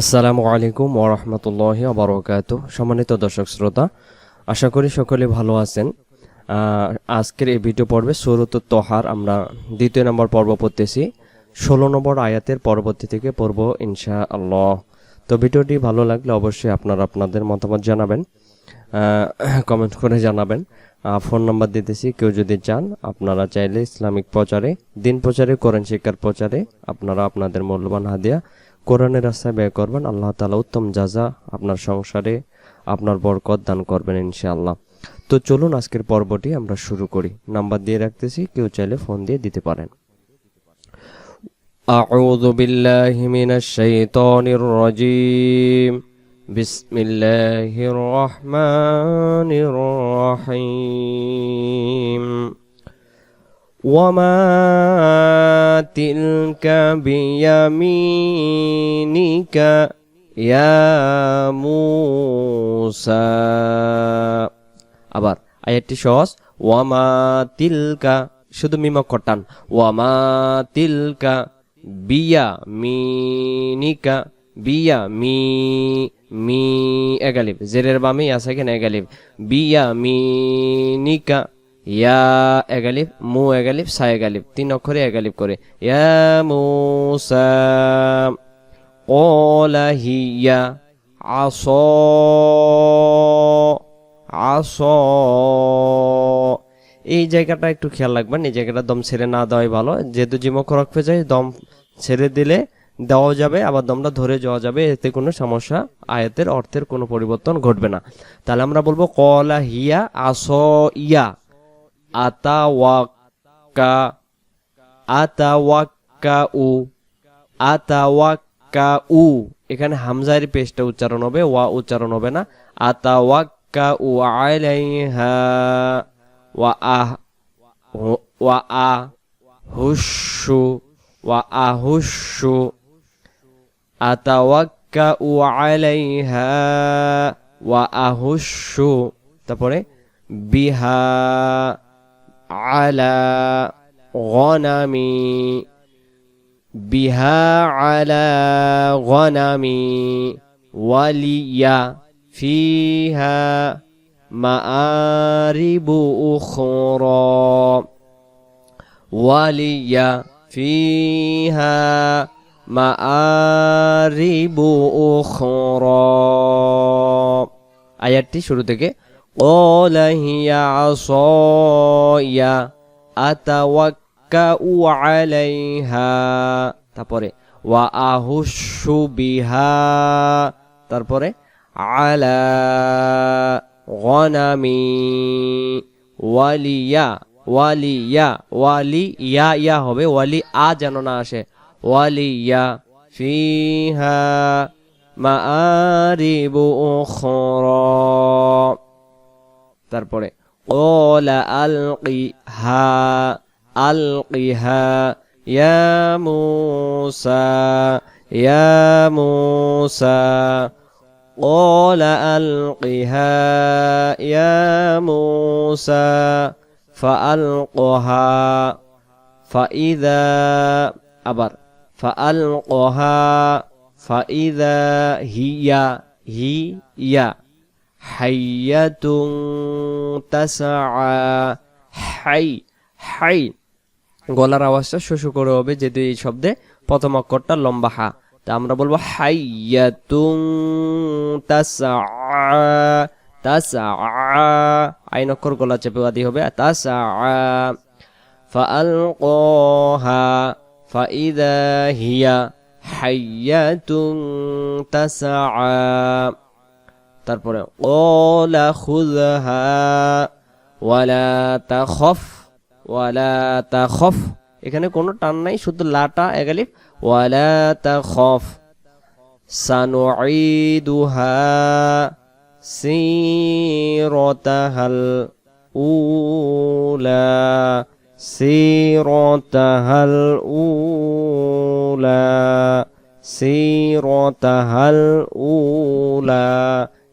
আসসালামু আলাইকুম ওরহমতুল্লাহ আবরকাত সম্মানিত দর্শক শ্রোতা, আশা করি সকলে ভালো আছেন। আজকের এই ভিডিও পর্বে সুরত তোহার আমরা দ্বিতীয় নম্বর পর্ব পড়তেছি। ষোলো নম্বর আয়াতের পরবর্তী থেকে পড়ব ইনশা আল্লাহ তো ভিডিওটি ভালো লাগলে অবশ্যই আপনারা আপনাদের মতামত জানাবেন কমেন্ট করে জানাবেন। ফোন নাম্বার দিতেছি, কেউ যদি চান, আপনারা চাইলে ইসলামিক প্রচারে, দিন প্রচারে, কোরআন শিক্ষার প্রচারে আপনারা আপনাদের মূল্যবান হাদিয়া কোরআনের রাস্তায় ব্যয় করবেন আল্লাহ তালা উত্তম যাজা আপনার সংসারে আপনার বরকত দান করবেন ইনশাআল্লাহ তো চলুন আজকের পর্বটি আমরা শুরু করি নাম্বার দিয়ে রাখতেছি কেউ চাইলে ফোন দিয়ে দিতে পারেন أعوذ بالله من الشيطان الرجيم بسم الله الرحمن الرحيم وما تلك بيمينك يا موسى আবার আয়াতটি সহজ ওয়ামা তিলকা শুধু মিমা কটান ওয়ামা তিলকা বিয়া মিনিকা বিয়া মি মি এগালিব জেরের বামে আছে কেন এগালিব বিয়া মিনিকা ইয়া এগালিফ মু এগালিফ সা এগালিফ তিন অক্ষরে এগালিফ করে। ইয়া মুসা কলা হিয়া, আস আস। এই জায়গাটা একটু খেয়াল রাখবেন, এই জায়গাটা দম ছেড়ে না দেওয়াই ভালো। যেহেতু জিমকর অক্ষে যায়, দম ছেড়ে দিলে দেওয়া যাবে, আবার দমটা ধরে যাওয়া যাবে, এতে কোনো সমস্যা, আয়াতের অর্থের কোনো পরিবর্তন ঘটবে না। তাহলে আমরা বলব কলা হিয়া, আস, ইয়া। আতা ওয়াক্কা আতা ওয়াক্কা উ আতা ওয়াক্কা উ এখানে হামজার পেশটা উচ্চারণ হবে, ওয়া উচ্চারণ হবে না। আতা ওয়াক্কা উ আলাইহা ওয়া আহ ওয়া আ হুসু ওয়া আহুসু। আতাওয়াক্কাউ আলাইহা ওয়া আহুসু। তারপরে বিহা আলা গনামি বিহা আলা গনামি ওয়ালিয়া ফিহা مآرب أخرى ولي فيها مآرب أخرى আয়াতটি শুরু থেকে قال هي عصاي أتوكأ عليها তারপরে ওয়া আহুশু বিহা তারপরে আলা গনামি ওয়ালিয়া ওয়ালিয়া ওয়ালি ইয়া ইয়া হবে ওয়ালি আ যেন না আসে ওয়ালিয়া ফিহা মাআরিবু উখরা তারপরে ওলা আলকিহা আলকিহা ইয়া মুসা ইয়া মুসা قال ألقها يا موسى فألقها فإذا أبر فألقها فإذا هي هي حية تسعى حي حي গলার আওয়াজটা শোষু করে হবে যেহেতু এই শব্দে প্রথম অক্ষরটা লম্বা হা তা আমরা বলবো হাইয়াতুং তাসা তাসা আইন অক্ষর গলা চেপে বাদি হবে তাসা فألقاها فإذا هي حية تسعى তারপরে, ওলা খুজহা ওয়ালা তাখফ ওয়ালা তাখফ। এখানে কোনো টান নাই, শুধু লাটা একালিফ, ওয়ালা তাখফ, সানুঈদুহা সিরতাহাল উলা সিরতাহাল উলা সিরতাহাল উলা।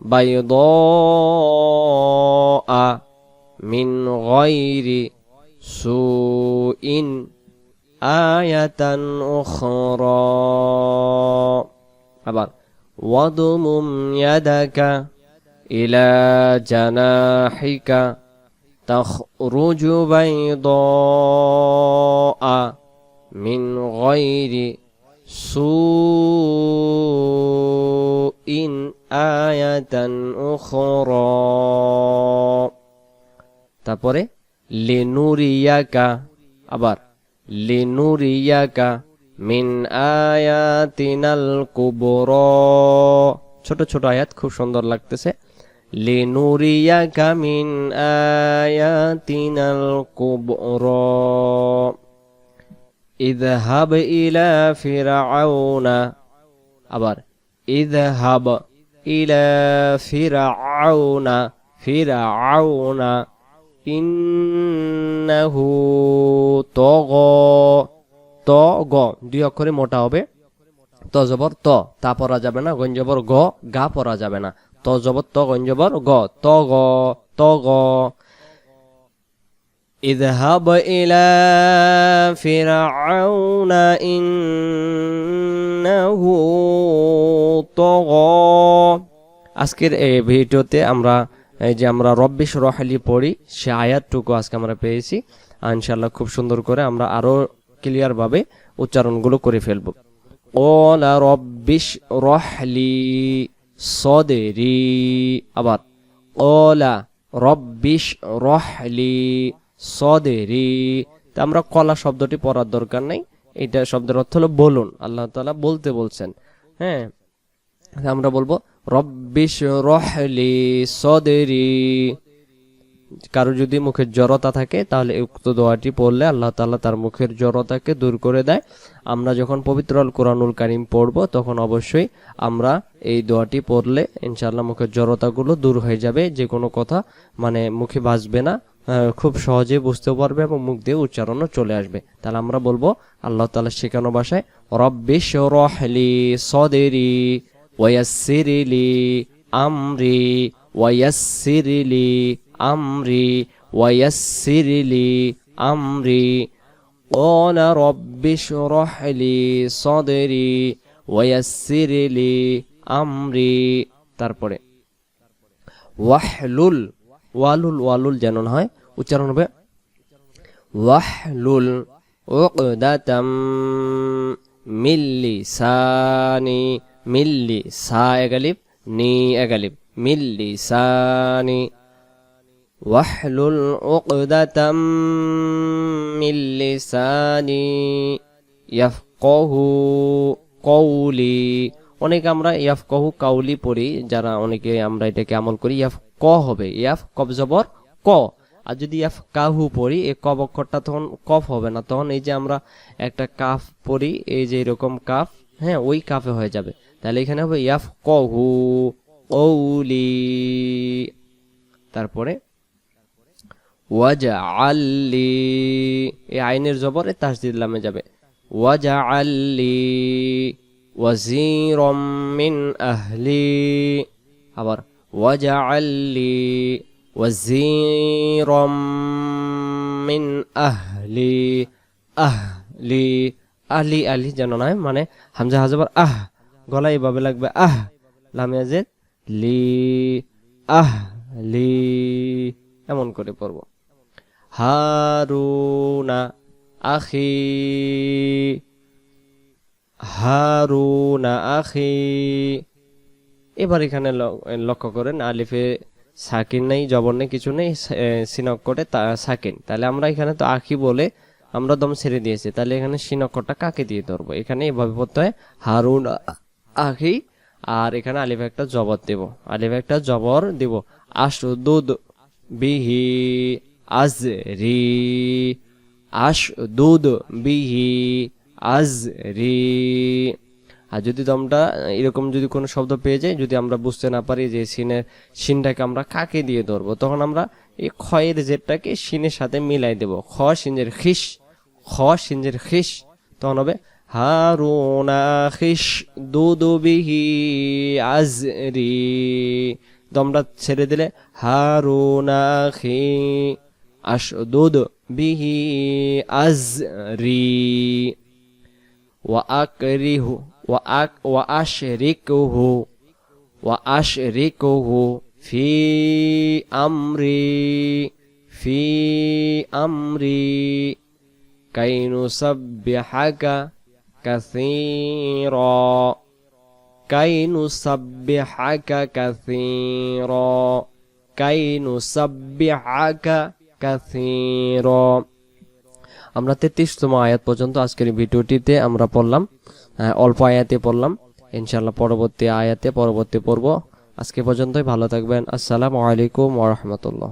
بيضاء من غير سوء آية أخرى. أبار وضمم يدك إلى جناحك تخرج بيضاء من غير سوء. আয়াতান তারপরে, লেনুরিয়াকা, আবার লেনুরিয়াকা মিন আয়াতিনাল কুবর। ছোট ছোট আয়াত, খুব সুন্দর লাগতেছে। লিনুরিয়াকা মিন আয়াতিনাল কুবর। ইদহাব ইলা ফিরাউনা, আবার ইদহাব ইলা فرعون فرعون إنه طغى طغى, দুই অক্ষরে মোটা হবে। ত জবর ত, তা পড়া যাবে না। গঞ্জবর গ, গা পড়া যাবে না। ত জবর ত গঞ্জবর গ, ত গ ত গ। اذهب إلى فرعون إنه طغى আজকের এই ভিডিওতে আমরা এই যে আমরা রব্বিশ রহালি পড়ি সে আয়াতটুকু আজকে আমরা পেয়েছি আর ইনশাল্লাহ খুব সুন্দর করে আমরা আরো ক্লিয়ার ভাবে উচ্চারণগুলো করে ফেলবো ওলা রব্বিশ রহলি সদেরি আবার ওলা রব্বিশ রহলি সদেরি। তা আমরা কলা শব্দটি পড়ার দরকার নাই। এটা শব্দের অর্থ হলো বলুন। আল্লাহ তালা বলতে বলছেন। হ্যাঁ? আমরা বলব রব্বিশ রহলি সদেরি। কারও যদি মুখের জড়তা থাকে, তাহলে উক্ত দোয়াটি পড়লে আল্লাহ তাআলা তার মুখের জড়তাকে দূর করে দেয়। আমরা যখন পবিত্র আল কোরআনুল কারিম পড়ব, তখন অবশ্যই আমরা এই দোয়াটি পড়লে ইনশাআল্লাহ মুখের জড়তাগুলো দূর হয়ে যাবে। যে কোনো কথা মানে মুখে বাঁচবে না। খুব সহজে বুঝতেও পারবে এবং মুখ দিয়ে উচ্চারণও চলে আসবে তাহলে আমরা বলবো আল্লাহ তাআলা শেখানো ভাষায় রব্বিশ রহলি সদেরি ওয়াসিরিলি আমরি ওয়াসিরিলি আমরি ওয়াসিরিলি আমরি قال رب اشرح لي صدري ويسر لي আমরি তারপরে ওয়াহলুল ওয়ালুল ওয়ালুল যেন না হয় উচ্চারণ হবে ওয়াহলুল উকদাতাম মিন লিসানি মিন লিসা এগালিব নি এগালিব মিন লিসানি واحلل عقدة من لساني يفقه قولي অনেক আমরা ইয়াফকাহু কাউলি পড়ি যারা অনেকে আমরা এটাকে আমল করি ইয়াফ ক হবে ইয়াফ কব জবর, ক। আর যদি ইয়াফ কাহু পড়ি এই কব অক্ষরটা তখন কফ হবে না। তখন এই যে আমরা একটা কাফ পড়ি, এই যে এরকম কাফ হ্যাঁ ওই কাফে হয়ে যাবে। তাহলে এখানে হবে ইয়াফ কহু কৌলি তারপরে, ওয়াজআল্লি। এই আইনের জবর এ তাসদিদ লামে যাবে। ওয়াজআল্লি, ওয়াজিরম মিন আহলি। আবার ওয়াজআল্লি ওয়াজিরম মিন আহলি আহলি আহলি আহলি যেন নয় মানে হামজা হাজবার আহ গলা এইভাবে লাগবে আহ, লামে জেদ লি আহ লি এমন করে পড়ব। হারুনা আখি হারুনা আখি। এবার এখানে লক্ষ্য করেন, আলিফে সাকিন নেই, জবর নেই, কিছু নেই সিনক করে সাকিন। তাহলে আমরা এখানে তো আখি বলে আমরা দম ছেড়ে দিয়েছি। তাহলে এখানে সিনকটা কাকে দিয়ে ধরবো? এখানে এভাবে পড়তে হয়, হারুন আখি আর এখানে আলিফ একটা জবর দেব। আলিফ একটা জবর দেব। দুধ বিহি আজ রি আশ দুধ বিহি আজরি। আর যদি তো আমরা এরকম যদি কোনো শব্দ পেয়ে যাই যদি আমরা বুঝতে না পারি যে সিনের, সিনটাকে আমরা কাকে দিয়ে ধরবো, তখন আমরা এই ক্ষয়ের জেটটাকে সিনের সাথে মিলাই দেব। খ সিনজের খিস, খ সিনজের খিস, তখন হবে, হারুনা খিস দুদুবিহি আজরি। দমটা ছেড়ে দিলে, হারুনা খি আস দুদ বিহি আজরি। ওয়া আকরিহু وأشركه وأشركه في أمري في أمري كي نسبحك كثيرا كي نسبحك كثيرا كي نسبحك كثيرا আমরা তেত্রিশতম আয়াত পর্যন্ত আজকের এই ভিডিওটিতে আমরা পড়লাম আহ, অল্প আয়াতে পড়লাম। ইনশাল্লাহ পরবর্তী আয়াতে, পরবর্তী পড়ব আজকে পর্যন্তই ভালো থাকবেন। আসসালামু আলাইকুম ওরহমতুল্লাহ